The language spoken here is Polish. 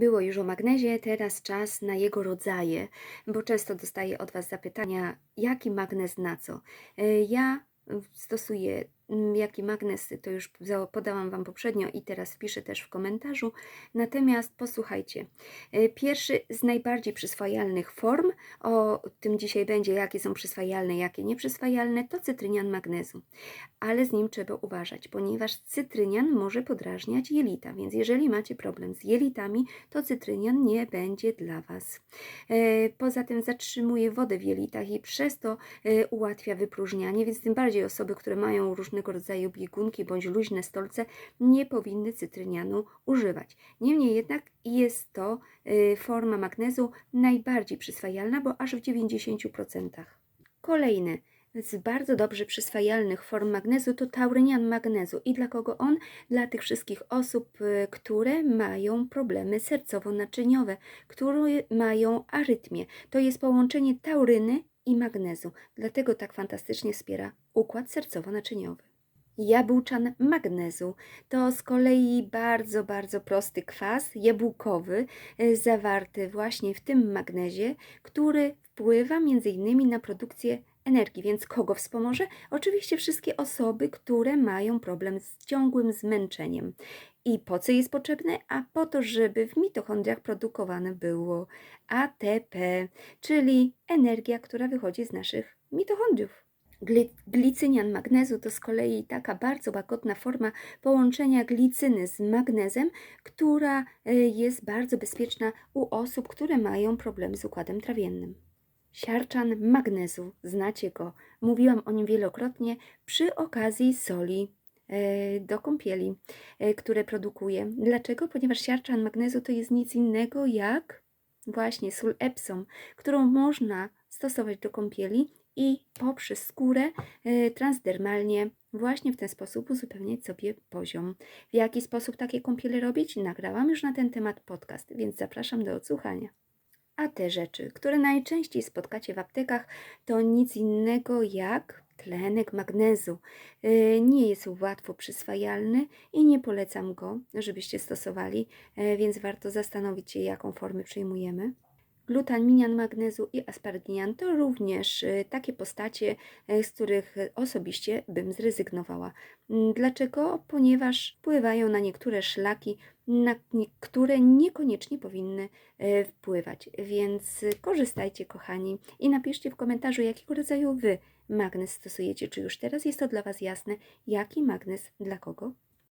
Było już o magnezie, teraz czas na jego rodzaje, bo często dostaję od Was zapytania, jaki magnez na co. E, Ja stosuję mm, jaki magnez, to już podałam Wam poprzednio i teraz wpiszę też w komentarzu. Natomiast posłuchajcie, e, pierwszy z najbardziej przyswajalnych form, o tym dzisiaj będzie, jakie są przyswajalne, jakie nieprzyswajalne, to cytrynian magnezu. Ale z nim trzeba uważać, ponieważ cytrynian może podrażniać jelita, więc jeżeli macie problem z jelitami, to cytrynian nie będzie dla Was. E, Poza tym zatrzymuje wodę w jelitach i przez to e, ułatwia wypróżnianie, więc tym bardziej osoby, które mają różnego rodzaju biegunki bądź luźne stolce, nie powinny cytrynianu używać. Niemniej jednak jest to e, forma magnezu najbardziej przyswajalna, bo aż w 90%. Kolejny z bardzo dobrze przyswajalnych form magnezu to taurynian magnezu. I dla kogo on? Dla tych wszystkich osób, y, które mają problemy sercowo-naczyniowe, które mają arytmię. To jest połączenie tauryny i magnezu. Dlatego tak fantastycznie wspiera układ sercowo-naczyniowy. Jabłczan magnezu to z kolei bardzo, bardzo prosty kwas jabłkowy y, zawarty właśnie w tym magnezie, który wpływa m.in. na produkcję energii. Więc kogo wspomoże? Oczywiście wszystkie osoby, które mają problem z ciągłym zmęczeniem. I po co jest potrzebne? A po to, żeby w mitochondriach produkowane było ATP, czyli energia, która wychodzi z naszych mitochondriów. Gli- Glicynian magnezu to z kolei taka bardzo łagodna forma połączenia glicyny z magnezem, która e, jest bardzo bezpieczna u osób, które mają problemy z układem trawiennym. Siarczan magnezu, znacie go, mówiłam o nim wielokrotnie przy okazji soli e, do kąpieli, e, które produkuje. Dlaczego? Ponieważ siarczan magnezu to jest nic innego jak właśnie sól Epsom, którą można stosować do kąpieli i poprzez skórę e, transdermalnie właśnie w ten sposób uzupełniać sobie poziom. W jaki sposób takie kąpiele robić? Nagrałam już na ten temat podcast, więc zapraszam do odsłuchania. A te rzeczy, które najczęściej spotkacie w aptekach, to nic innego jak tlenek magnezu. Yy, Nie jest łatwo przyswajalny i nie polecam go, żebyście stosowali, e, więc warto zastanowić się, jaką formę przyjmujemy. Glutaminian magnezu i asparginian to również y, takie postacie, e, z których osobiście bym zrezygnowała. Mm, Dlaczego? Ponieważ wpływają na niektóre szlaki, na które niekoniecznie powinny e, wpływać. Więc y, korzystajcie, kochani, i napiszcie w komentarzu, jakiego rodzaju Wy magnes stosujecie. Czy już teraz jest to dla Was jasne, jaki magnes dla kogo